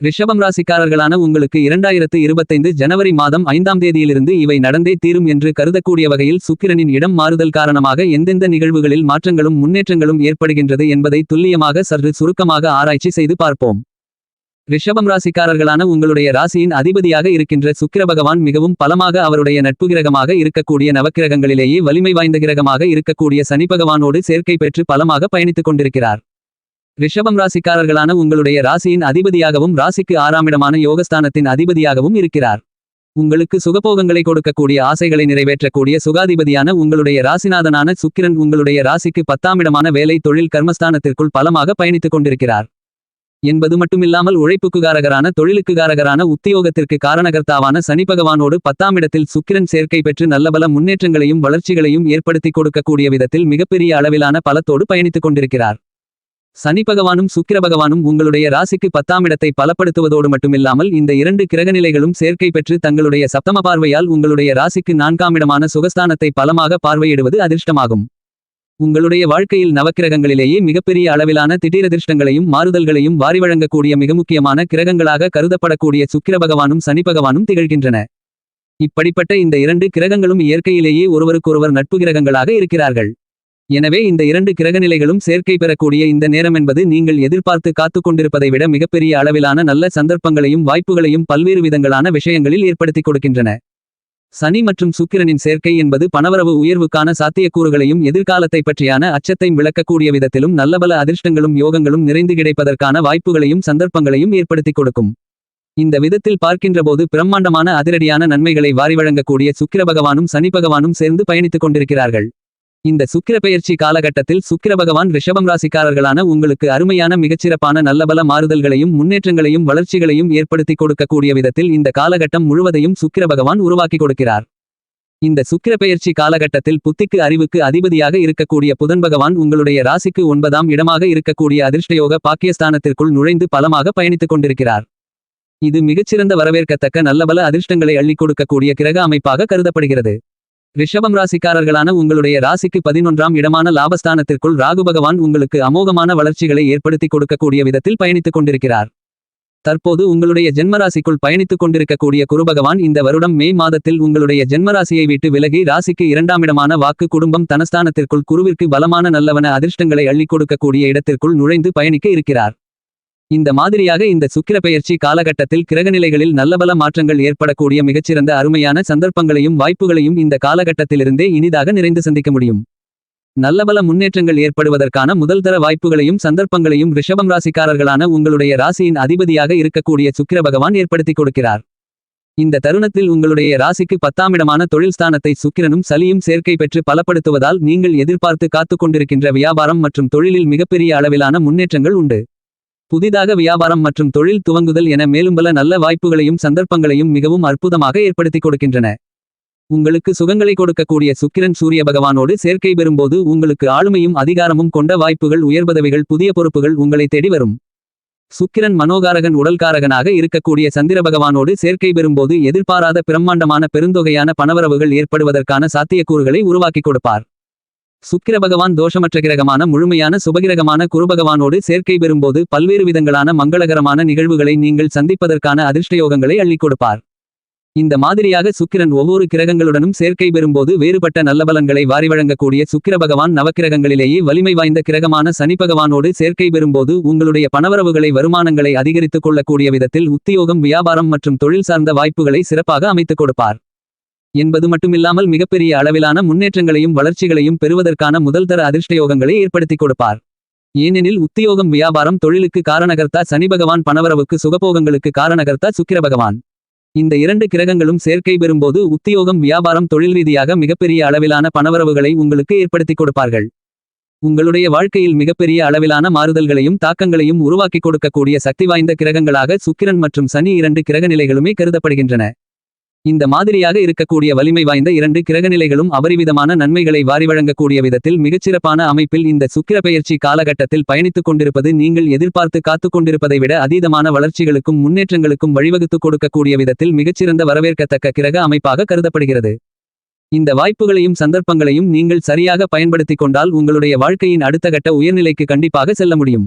ரிஷபம் ராசிக்காரர்களான உங்களுக்கு இரண்டாயிரத்து இருபத்தைந்து ஜனவரி மாதம் ஐந்தாம் தேதியிலிருந்து இவை நடந்தே தீரும் என்று கருதக்கூடிய வகையில் சுக்கிரனின் இடம் மாறுதல் காரணமாக எந்தெந்த நிகழ்வுகளில் மாற்றங்களும் முன்னேற்றங்களும் ஏற்படுகின்றது என்பதை துல்லியமாக சற்று சுருக்கமாக ஆராய்ச்சி செய்து பார்ப்போம். ரிஷபம் ராசிக்காரர்களான உங்களுடைய ராசியின் அதிபதியாக இருக்கின்ற சுக்கிர பகவான் மிகவும் பலமாக அவருடைய நட்பு கிரகமாக இருக்கக்கூடிய நவக்கிரகங்களிலேயே வலிமை வாய்ந்த கிரகமாக இருக்கக்கூடிய சனி பகவானோடு சேர்க்கை பெற்று பலமாக பயணித்துக் கொண்டிருக்கிறார். ரிஷபம் ராசிக்காரர்களான உங்களுடைய ராசியின் அதிபதியாகவும் ராசிக்கு ஆறாமிடமான யோகஸ்தானத்தின் அதிபதியாகவும் இருக்கிறார். உங்களுக்கு சுகபோகங்களை கொடுக்கக்கூடிய ஆசைகளை நிறைவேற்றக்கூடிய சுகாதிபதியான உங்களுடைய ராசிநாதனான சுக்கிரன் உங்களுடைய ராசிக்கு பத்தாமிடமான வேலை தொழில் கர்மஸ்தானத்திற்குள் பலமாக பயணித்துக் கொண்டிருக்கிறார். என்பது மட்டுமில்லாமல் உழைப்புக்குகாரகரான தொழிலுக்குகாரகரான உத்தியோகத்திற்கு காரணகர்த்தாவான சனி பகவானோடு பத்தாமிடத்தில் சுக்கிரன் சேர்க்கை பெற்று நல்லபல முன்னேற்றங்களையும் வளர்ச்சிகளையும் ஏற்படுத்தி கொடுக்கக்கூடிய விதத்தில் மிகப்பெரிய அளவிலான பலத்தோடு பயணித்துக் கொண்டிருக்கிறார். சனி பகவானும் சுக்கிர பகவானும் உங்களுடைய ராசிக்கு பத்தாம் இடத்தை பலப்படுத்துவதோடு மட்டுமில்லாமல் இந்த இரண்டு கிரகநிலைகளும் சேர்க்கை பெற்று தங்களுடைய சப்தம பார்வையால் உங்களுடைய ராசிக்கு நான்காம் இடமான சுகஸ்தானத்தை பலமாக பார்வையிடுவது அதிர்ஷ்டமாகும். உங்களுடைய வாழ்க்கையில் நவக்கிரகங்களிலேயே மிகப்பெரிய அளவிலான திடீரதிர்ஷ்டங்களையும் மாறுதல்களையும் வாரி வழங்கக்கூடிய மிக முக்கியமான கிரகங்களாக கருதப்படக்கூடிய சுக்கிர பகவானும் சனி பகவானும் திகழ்கின்றன. இப்படிப்பட்ட இந்த இரண்டு கிரகங்களும் இயற்கையிலேயே ஒருவருக்கொருவர் நட்பு கிரகங்களாக இருக்கிறார்கள். எனவே இந்த இரண்டு கிரகநிலைகளும் சேர்க்கை பெறக்கூடிய இந்த நேரம் என்பது நீங்கள் எதிர்பார்த்து காத்துக்கொண்டிருப்பதை விட மிகப்பெரிய அளவிலான நல்ல சந்தர்ப்பங்களையும் வாய்ப்புகளையும் பல்வேறு விதங்களான விஷயங்களில் ஏற்படுத்திக் கொடுக்கின்றன. சனி மற்றும் சுக்கிரனின் சேர்க்கை என்பது பணவரவு உயர்வுக்கான சாத்தியக்கூறுகளையும் எதிர்காலத்தை பற்றியான அச்சத்தையும் விளக்கக்கூடிய விதத்திலும் நல்லபல அதிர்ஷ்டங்களும் யோகங்களும் நிறைந்து கிடைப்பதற்கான வாய்ப்புகளையும் சந்தர்ப்பங்களையும் ஏற்படுத்திக் கொடுக்கும். இந்த விதத்தில் பார்க்கின்றபோது பிரம்மாண்டமான அதிரடியான நன்மைகளை வாரி வழங்கக்கூடிய சுக்கிர பகவானும் சனி பகவானும் சேர்ந்து பயணித்துக் கொண்டிருக்கிறார்கள். இந்த சுக்கிர பெயர்ச்சி காலகட்டத்தில் சுக்கிர பகவான் ரிஷபம் ராசிக்காரர்களான உங்களுக்கு அருமையான மிகச்சிறப்பான நல்லபல மாறுதல்களையும் முன்னேற்றங்களையும் வளர்ச்சிகளையும் ஏற்படுத்தி கொடுக்கக்கூடிய விதத்தில் இந்த காலகட்டம் முழுவதையும் சுக்கிர பகவான் உருவாக்கி கொடுக்கிறார். இந்த சுக்கிர பெயர்ச்சி காலகட்டத்தில் புத்திக்கு அறிவுக்கு அதிபதியாக இருக்கக்கூடிய புதன் பகவான் உங்களுடைய ராசிக்கு ஒன்பதாம் இடமாக இருக்கக்கூடிய அதிர்ஷ்டயோக பாக்கியஸ்தானத்திற்குள் நுழைந்து பலமாக பயணித்துக் கொண்டிருக்கிறார். இது மிகச்சிறந்த வரவேற்கத்தக்க நல்லபல அதிர்ஷ்டங்களை அள்ளிக் கொடுக்கக்கூடிய கிரக அமைப்பாக கருதப்படுகிறது. ரிஷபம் ராசிக்காரர்களான உங்களுடைய ராசிக்கு பதினொன்றாம் இடமான லாபஸ்தானத்திற்குள் ராகு பகவான் உங்களுக்கு அமோகமான வளர்ச்சிகளை ஏற்படுத்தி கொடுக்கக்கூடிய விதத்தில் பயணித்துக் கொண்டிருக்கிறார். தற்போது உங்களுடைய ஜென்மராசிக்குள் பயணித்துக் கொண்டிருக்கக்கூடிய குருபகவான் இந்த வருடம் மே மாதத்தில் உங்களுடைய ஜென்மராசியை விட்டு விலகி ராசிக்கு இரண்டாம் இடமான வாக்கு குடும்பம் தனஸ்தானத்திற்குள் குருவிற்கு பலமான நல்லவன அதிர்ஷ்டங்களை அள்ளிக் கொடுக்கக்கூடிய இடத்திற்குள் நுழைந்து பயணிக்க இருக்கிறார். இந்த மாதிரியாக இந்த சுக்கிர பெயர்ச்சி காலகட்டத்தில் கிரகநிலைகளில் நல்லபல மாற்றங்கள் ஏற்படக்கூடிய மிகச்சிறந்த அருமையான சந்தர்ப்பங்களையும் வாய்ப்புகளையும் இந்த காலகட்டத்திலிருந்தே இனிதாக நிறைந்து சந்திக்க முடியும். நல்லபல முன்னேற்றங்கள் ஏற்படுவதற்கான முதல்தர வாய்ப்புகளையும் சந்தர்ப்பங்களையும் ரிஷபம் ராசிக்காரர்களான உங்களுடைய ராசியின் அதிபதியாக இருக்கக்கூடிய சுக்கிர பகவான் ஏற்படுத்தி கொடுக்கிறார். இந்த தருணத்தில் உங்களுடைய ராசிக்கு பத்தாமிடமான தொழில் ஸ்தானத்தை சுக்கிரனும் சலியும் சேர்க்கை பெற்று பலப்படுத்துவதால் நீங்கள் எதிர்பார்த்து காத்துக் கொண்டிருக்கின்ற வியாபாரம் மற்றும் தொழிலில் மிகப்பெரிய அளவிலான முன்னேற்றங்கள் உண்டு. புதிதாக வியாபாரம் மற்றும் தொழில் துவங்குதல் என மேலும் பல நல்ல வாய்ப்புகளையும் சந்தர்ப்பங்களையும் மிகவும் அற்புதமாக ஏற்படுத்தி கொடுக்கின்றன. உங்களுக்கு சுகங்களை கொடுக்கக்கூடிய சுக்கிரன் சூரிய பகவானோடு சேர்க்கை பெறும்போது உங்களுக்கு ஆளுமையும் அதிகாரமும் கொண்ட வாய்ப்புகள் உயர்பதவிகள் புதிய பொறுப்புகள் உங்களை தேடி வரும். சுக்கிரன் மனோகாரகன் உடல்காரகனாக இருக்கக்கூடிய சந்திர பகவானோடு சேர்க்கை பெறும்போது எதிர்பாராத பிரம்மாண்டமான பெருந்தொகையான பணவரவுகள் ஏற்படுவதற்கான சாத்தியக்கூறுகளை உருவாக்கிக் கொடுப்பார். சுக்கிர பகவான் தோஷமற்ற கிரகமான முழுமையான சுபகிரகமான குருபகவானோடு சேர்க்கை பெறும்போது பல்வேறு விதங்களான மங்களகரமான நிகழ்வுகளை நீங்கள் சந்திப்பதற்கான அதிர்ஷ்டயோகங்களை அள்ளிக் கொடுப்பார். இந்த மாதிரியாக சுக்கிரன் ஒவ்வொரு கிரகங்களுடனும் சேர்க்கை பெறும்போது வேறுபட்ட நல்லபலன்களை வாரி வழங்கக்கூடிய சுக்கிர பகவான் நவக்கிரகங்களிலேயே வலிமை வாய்ந்த கிரகமான சனி பகவானோடு சேர்க்கை பெறும்போது உங்களுடைய பணவரவுகளை வருமானங்களை அதிகரித்துக் கொள்ளக்கூடிய விதத்தில் உத்தியோகம் வியாபாரம் மற்றும் தொழில் சார்ந்த வாய்ப்புகளை சிறப்பாக அமைத்துக் கொடுப்பார். என்பது மட்டுமில்லாமல் மிகப்பெரிய அளவிலான முன்னேற்றங்களையும் வளர்ச்சிகளையும் பெறுவதற்கான முதல்தர அதிர்ஷ்டயோகங்களை ஏற்படுத்திக் கொடுப்பார். ஏனெனில் உத்தியோகம் வியாபாரம் தொழிலுக்கு காரணகர்த்தா சனி பகவான் பணவரவுக்கு சுகபோகங்களுக்கு காரணகர்த்தா சுக்கிர பகவான். இந்த இரண்டு கிரகங்களும் சேர்க்கை பெறும்போது உத்தியோகம் வியாபாரம் தொழில் ரீதியாக மிகப்பெரிய அளவிலான பணவரவுகளை உங்களுக்கு ஏற்படுத்திக் கொடுப்பார்கள். உங்களுடைய வாழ்க்கையில் மிகப்பெரிய அளவிலான மாறுதல்களையும் தாக்கங்களையும் உருவாக்கிக் கொடுக்கக்கூடிய சக்தி வாய்ந்த கிரகங்களாக சுக்கிரன் மற்றும் சனி இரண்டு கிரக நிலைகளுமே கருதப்படுகின்றன. இந்த மாதிரியாக இருக்கக்கூடிய வலிமை வாய்ந்த இரண்டு கிரகநிலைகளும் அபரிவிதமான நன்மைகளை வாரி வழங்கக்கூடிய விதத்தில் மிகச்சிறப்பான அமைப்பில் இந்த சுக்கிர பெயர்ச்சி காலகட்டத்தில் பயணித்துக் கொண்டிருப்பது நீங்கள் எதிர்பார்த்து காத்துக் கொண்டிருப்பதை விட அதீதமான வளர்ச்சிகளுக்கும் முன்னேற்றங்களுக்கும் வழிவகுத்துக் கொடுக்கக்கூடிய விதத்தில் மிகச்சிறந்த வரவேற்கத்தக்க கிரக அமைப்பாக கருதப்படுகிறது. இந்த வாய்ப்புகளையும் சந்தர்ப்பங்களையும் நீங்கள் சரியாக பயன்படுத்திக் கொண்டால் உங்களுடைய வாழ்க்கையின் அடுத்த கட்ட உயர்நிலைக்கு கண்டிப்பாக செல்ல முடியும்.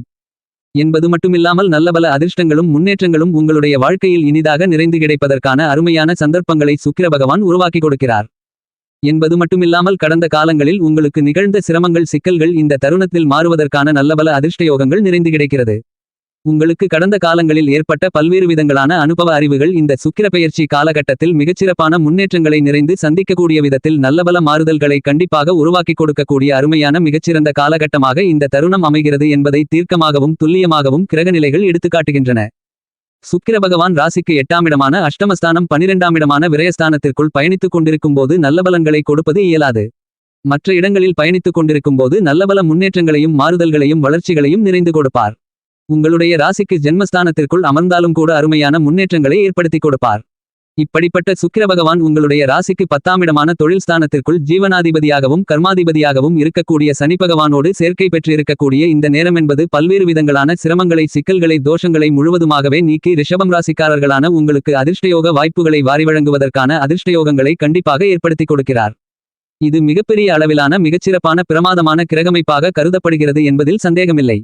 என்பது மட்டுமில்லாமல் நல்லபல அதிர்ஷ்டங்களும் முன்னேற்றங்களும் உங்களுடைய வாழ்க்கையில் இனிதாக நிறைந்து கிடைப்பதற்கான அருமையான சந்தர்ப்பங்களை சுக்கிர பகவான் உருவாக்கி கொடுக்கிறார். என்பது மட்டுமில்லாமல் கடந்த காலங்களில் உங்களுக்கு நிகழ்ந்த சிரமங்கள் சிக்கல்கள் இந்த தருணத்தில் மாறுவதற்கான நல்லபல அதிர்ஷ்டயோகங்கள் நிறைந்து கிடைக்கிறது. உங்களுக்கு கடந்த காலங்களில் ஏற்பட்ட பல்வேறு விதங்களான அனுபவ அறிவுகள் இந்த சுக்கிர பெயர்ச்சி காலகட்டத்தில் மிகச்சிறப்பான முன்னேற்றங்களை நிறைந்து சந்திக்கக்கூடிய விதத்தில் நல்லபல மாறுதல்களை கண்டிப்பாக உருவாக்கி கொடுக்கக்கூடிய அருமையான மிகச்சிறந்த காலகட்டமாக இந்த தருணம் அமைகிறது என்பதை தீர்க்கமாகவும் துல்லியமாகவும் கிரகநிலைகள் எடுத்துக்காட்டுகின்றன சுக்கிர பகவான் ராசிக்கு எட்டாமிடமான அஷ்டமஸ்தானம் பனிரெண்டாமிடமான விரயஸ்தானத்திற்குள் பயணித்துக் கொண்டிருக்கும் போது நல்லபலன்களை கொடுப்பது இயலாது. மற்ற இடங்களில் பயணித்துக் கொண்டிருக்கும் போது நல்லபல முன்னேற்றங்களையும் மாறுதல்களையும் வளர்ச்சிகளையும் நிறைந்து கொடுப்பார். உங்களுடைய ராசிக்கு ஜென்மஸ்தானத்திற்குள் அமர்ந்தாலும் கூட அருமையான முன்னேற்றங்களை ஏற்படுத்தி கொடுப்பார். இப்படிப்பட்ட சுக்கிர பகவான் உங்களுடைய ராசிக்கு பத்தாமிடமான தொழில் ஸ்தானத்திற்குள் ஜீவனாதிபதியாகவும் கர்மாதிபதியாகவும் இருக்கக்கூடிய சனி பகவானோடு சேர்க்கை பெற்றிருக்கக்கூடிய இந்த நேரம் என்பது பல்வேறு விதங்களான சிரமங்களை சிக்கல்களை தோஷங்களை முழுவதுமாகவே நீக்கி ரிஷபம் ராசிக்காரர்களான உங்களுக்கு அதிர்ஷ்டயோக வாய்ப்புகளை வாரி வழங்குவதற்கான அதிர்ஷ்டயோகங்களை கண்டிப்பாக ஏற்படுத்தி கொடுக்கிறார். இது மிகப்பெரிய அளவிலான மிகச்சிறப்பான பிரமாதமான கிரகமைப்பாக கருதப்படுகிறது என்பதில் சந்தேகமில்லை.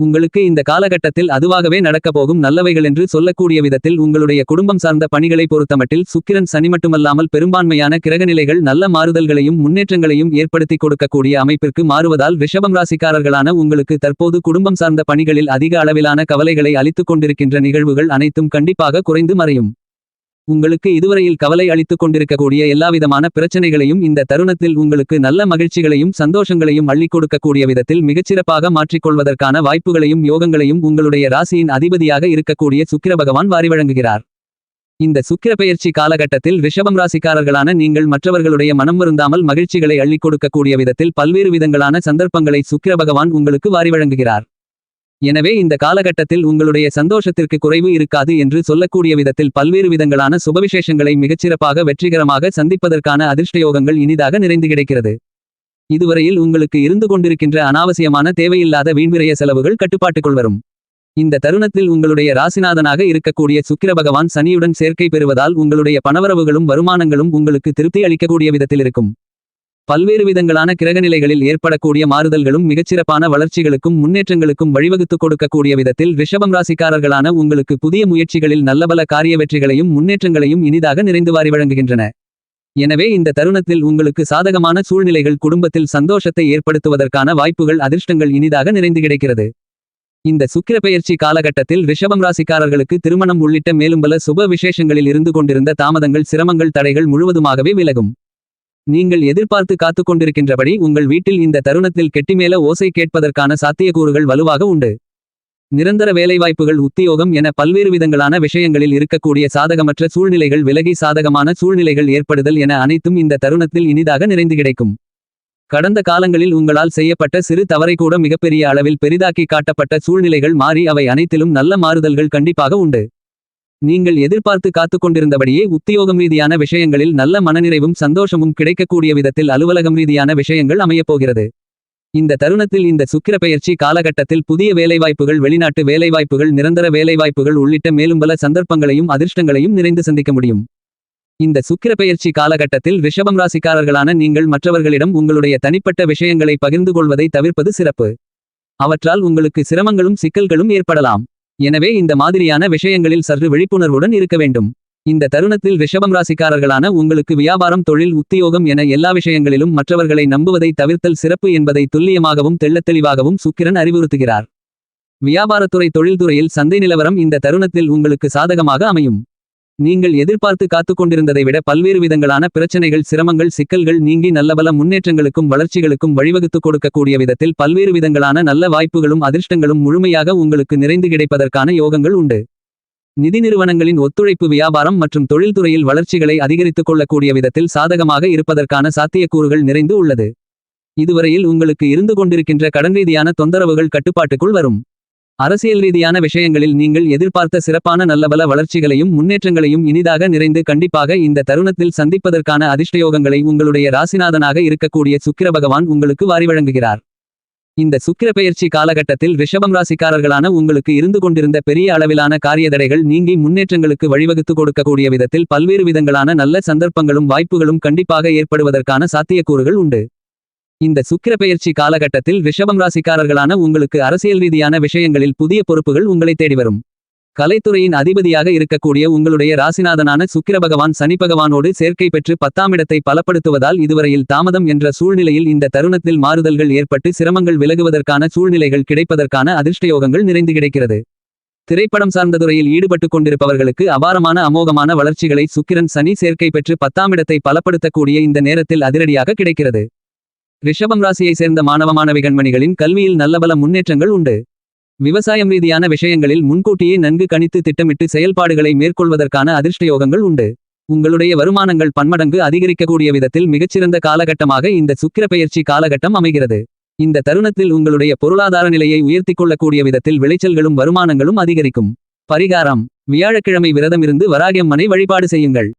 உங்களுக்கு இந்த காலகட்டத்தில் அதுவாகவே நடக்கப் போகும் நல்லவைகளென்று சொல்லக்கூடிய விதத்தில் உங்களுடைய குடும்பம் சார்ந்த பணிகளை பொறுத்தமட்டில் சுக்கிரன் சனி மட்டுமல்லாமல் பெரும்பான்மையான கிரகநிலைகள் நல்ல மாறுதல்களையும் முன்னேற்றங்களையும் ஏற்படுத்தி கொடுக்கக்கூடிய அமைப்பிற்கு மாறுவதால் ரிஷபம் ராசிக்காரர்களான உங்களுக்கு தற்போது குடும்பம் சார்ந்த பணிகளில் அதிக அளவிலான கவலைகளை அளித்துக் கொண்டிருக்கின்ற நிகழ்வுகள் அனைத்தும் கண்டிப்பாக குறைந்து மறையும். உங்களுக்கு இதுவரையில் கவலை அளித்துக் கொண்டிருக்கக்கூடிய எல்லாவிதமான பிரச்சனைகளையும் இந்த தருணத்தில் உங்களுக்கு நல்ல மகிழ்ச்சிகளையும் சந்தோஷங்களையும் அள்ளிக் கொடுக்கக்கூடிய விதத்தில் மிகச்சிறப்பாக மாற்றிக்கொள்வதற்கான வாய்ப்புகளையும் யோகங்களையும் உங்களுடைய ராசியின் அதிபதியாக இருக்கக்கூடிய சுக்கிர பகவான் வாரி வழங்குகிறார். இந்த சுக்கிர பெயர்ச்சி காலகட்டத்தில் ரிஷபம் ராசிக்காரர்களான நீங்கள் மற்றவர்களுடைய மனம் வருந்தாமல் மகிழ்ச்சிகளை அள்ளிக் கொடுக்கக்கூடிய விதத்தில் பல்வேறு விதங்களான சந்தர்ப்பங்களை சுக்கிர பகவான் உங்களுக்கு வாரி வழங்குகிறார். எனவே இந்த காலகட்டத்தில் உங்களுடைய சந்தோஷத்திற்கு குறைவு இருக்காது என்று சொல்லக்கூடிய விதத்தில் பல்வேறு விதங்களான சுபவிசேஷங்களை மிகச்சிறப்பாக வெற்றிகரமாக சந்திப்பதற்கான அதிர்ஷ்டயோகங்கள் இனிதாக நிறைந்து கிடைக்கிறது. இதுவரையில் உங்களுக்கு இருந்து கொண்டிருக்கின்ற அனாவசியமான தேவையில்லாத வீண்விரைய செலவுகள் கட்டுப்பாட்டுக்குள் வரும். இந்த தருணத்தில் உங்களுடைய ராசிநாதனாக இருக்கக்கூடிய சுக்கிர பகவான் சனியுடன் சேர்க்கை பெறுவதால் உங்களுடைய பணவரவுகளும் வருமானங்களும் உங்களுக்கு திருப்தி அளிக்கக்கூடிய விதத்தில் இருக்கும். பல்வேறு விதங்களான கிரகநிலைகளில் ஏற்படக்கூடிய மாறுதல்களும் மிகச்சிறப்பான வளர்ச்சிகளுக்கும் முன்னேற்றங்களுக்கும் வழிவகுத்துக் கொடுக்கக்கூடிய விதத்தில் ரிஷபம் ராசிக்காரர்களான உங்களுக்கு புதிய முயற்சிகளில் நல்லபல காரிய வெற்றிகளையும் முன்னேற்றங்களையும் இனிதாக நிறைந்து வாரி வழங்குகின்றன. எனவே இந்த தருணத்தில் உங்களுக்கு சாதகமான சூழ்நிலைகள் குடும்பத்தில் சந்தோஷத்தை ஏற்படுத்துவதற்கான வாய்ப்புகள் அதிர்ஷ்டங்கள் இனிதாக நிறைந்து கிடைக்கிறது. இந்த சுக்கிர பெயர்ச்சி காலகட்டத்தில் ரிஷபம் ராசிக்காரர்களுக்கு திருமணம் உள்ளிட்ட மேலும் பல சுப விசேஷங்களில் இருந்து கொண்டிருந்த தாமதங்கள் சிரமங்கள் தடைகள் முழுவதுமாகவே விலகும். நீங்கள் எதிர்பார்த்து காத்துக் கொண்டிருக்கின்றபடி உங்கள் வீட்டில் இந்த தருணத்தில் கெட்டிமேல ஓசை கேட்பதற்கான சாத்தியக்கூறுகள் வலுவாக உண்டு. நிரந்தர வேலைவாய்ப்புகள் உத்தியோகம் என பல்வேறு விதங்களான விஷயங்களில் இருக்கக்கூடிய சாதகமற்ற சூழ்நிலைகள் விலகி சாதகமான சூழ்நிலைகள் ஏற்படுதல் என அனைத்தும் இந்த தருணத்தில் இனிதாக நிறைந்து கிடைக்கும். கடந்த காலங்களில் உங்களால் செய்யப்பட்ட சிறு தவறை கூட மிகப்பெரிய அளவில் பெரிதாக்கி காட்டப்பட்ட சூழ்நிலைகள் மாறி அவை அனைத்திலும் நல்ல மாறுதல்கள் கண்டிப்பாக உண்டு. நீங்கள் எதிர்பார்த்து காத்துக் கொண்டிருந்தபடியே உத்தியோகம் ரீதியான விஷயங்களில் நல்ல மனநிறைவும் சந்தோஷமும் கிடைக்கக்கூடிய விதத்தில் அலுவலகம் ரீதியான விஷயங்கள் அமையப்போகிறது இந்த தருணத்தில் இந்த சுக்கிர பெயர்ச்சி காலகட்டத்தில் புதிய வேலைவாய்ப்புகள் வெளிநாட்டு வேலைவாய்ப்புகள் நிரந்தர வேலைவாய்ப்புகள் உள்ளிட்ட மேலும் பல சந்தர்ப்பங்களையும் அதிர்ஷ்டங்களையும் நிறைந்து சந்திக்க முடியும். இந்த சுக்கிர பெயர்ச்சி காலகட்டத்தில் ரிஷபம் ராசிக்காரர்களான நீங்கள் மற்றவர்களிடம் உங்களுடைய தனிப்பட்ட விஷயங்களை பகிர்ந்து கொள்வதை தவிர்ப்பது சிறப்பு. அவற்றால் உங்களுக்கு சிரமங்களும் சிக்கல்களும் ஏற்படலாம். எனவே இந்த மாதிரியான விஷயங்களில் சற்று விழிப்புணர்வுடன் இருக்க வேண்டும். இந்த தருணத்தில் ரிஷபம் ராசிக்காரர்களான உங்களுக்கு வியாபாரம் தொழில் உத்தியோகம் என எல்லா விஷயங்களிலும் மற்றவர்களை நம்புவதை தவிர்த்தல் சிறப்பு என்பதை துல்லியமாகவும் தெள்ளத்தெளிவாகவும் சுக்கிரன் அறிவுறுத்துகிறார். வியாபாரத்துறை தொழில்துறையில் சந்தை நிலவரம் இந்த தருணத்தில் உங்களுக்கு சாதகமாக அமையும். நீங்கள் எதிர்பார்த்து காத்துக் கொண்டிருந்ததை விட பல்வேறு விதங்களான பிரச்சனைகள் சிரமங்கள் சிக்கல்கள் நீங்கி நல்லபல முன்னேற்றங்களுக்கும் வளர்ச்சிகளுக்கும் வழிவகுத்துக் கொடுக்கக்கூடிய விதத்தில் பல்வேறு விதங்களான நல்ல வாய்ப்புகளும் அதிர்ஷ்டங்களும் முழுமையாக உங்களுக்கு நிறைந்து கிடைப்பதற்கான யோகங்கள் உண்டு. நிதி நிறுவனங்களின் ஒத்துழைப்பு வியாபாரம் மற்றும் தொழில்துறையில் வளர்ச்சிகளை அதிகரித்துக் கொள்ளக்கூடிய விதத்தில் சாதகமாக இருப்பதற்கான சாத்தியக்கூறுகள் நிறைந்து உள்ளது. இதுவரையில் உங்களுக்கு இருந்து கொண்டிருக்கின்ற கடன் ரீதியான தொந்தரவுகள் கட்டுப்பாட்டுக்குள் வரும். அரசியல் ரீதியான விஷயங்களில் நீங்கள் எதிர்பார்த்த சிறப்பான நல்லபல வளர்ச்சிகளையும் முன்னேற்றங்களையும் இனிதாக நிறைந்து கண்டிப்பாக இந்த தருணத்தில் சந்திப்பதற்கான அதிர்ஷ்டயோகங்களை உங்களுடைய ராசிநாதனாக இருக்கக்கூடிய சுக்கிர பகவான் உங்களுக்கு வாரி வழங்குகிறார். இந்த சுக்கிர பெயர்ச்சி காலகட்டத்தில் ரிஷபம் ராசிக்காரர்களான உங்களுக்கு இருந்து கொண்டிருந்த பெரிய அளவிலான காரியதடைகள் நீங்கி முன்னேற்றங்களுக்கு வழிவகுத்து கொடுக்கக்கூடிய விதத்தில் பல்வேறு விதங்களான நல்ல சந்தர்ப்பங்களும் வாய்ப்புகளும் கண்டிப்பாக ஏற்படுவதற்கான சாத்தியக்கூறுகள் உண்டு. இந்த சுக்கிர பெயர்ச்சி காலகட்டத்தில் ரிஷபம் ராசிக்காரர்களான உங்களுக்கு அரசியல் ரீதியான விஷயங்களில் புதிய பொறுப்புகள் உங்களை தேடி வரும். கலைத்துறையின் அதிபதியாக இருக்கக்கூடிய உங்களுடைய ராசிநாதனான சுக்கிர பகவான் சனி பகவானோடு சேர்க்கை பெற்று பத்தாம் இடத்தை பலப்படுத்துவதால் இதுவரையில் தாமதம் என்ற சூழ்நிலையில் இந்த தருணத்தில் மாறுதல்கள் ஏற்பட்டு சிரமங்கள் விலகுவதற்கான சூழ்நிலைகள் கிடைப்பதற்கான அதிர்ஷ்டயோகங்கள் நிறைந்து கிடைக்கிறது. திரைப்படம் சார்ந்த துறையில் ஈடுபட்டுக் கொண்டிருப்பவர்களுக்கு அபாரமான அமோகமான வளர்ச்சிகளை சுக்கிரன் சனி சேர்க்கை பெற்று பத்தாம் இடத்தை பலப்படுத்தக்கூடிய இந்த நேரத்தில் அதிரடியாக கிடைக்கிறது. ரிஷபம் ராசியை சேர்ந்த மாணவ மாணவி கண்மணிகளின் கல்வியில் நல்லபல முன்னேற்றங்கள் உண்டு. விவசாயம் ரீதியான விஷயங்களில் முன்கூட்டியே நன்கு கணித்து திட்டமிட்டு செயல்பாடுகளை மேற்கொள்வதற்கான அதிர்ஷ்டயோகங்கள் உண்டு. உங்களுடைய வருமானங்கள் பன்மடங்கு அதிகரிக்கக்கூடிய விதத்தில் மிகச்சிறந்த காலகட்டமாக இந்த சுக்கிர பெயர்ச்சி காலகட்டம் அமைகிறது. இந்த தருணத்தில் உங்களுடைய பொருளாதார நிலையை உயர்த்திக் கொள்ளக்கூடிய விதத்தில் விளைச்சல்களும் வருமானங்களும் அதிகரிக்கும். பரிகாரம். வியாழக்கிழமை விரதமிருந்து வராகியம்மனை வழிபாடு செய்யுங்கள்.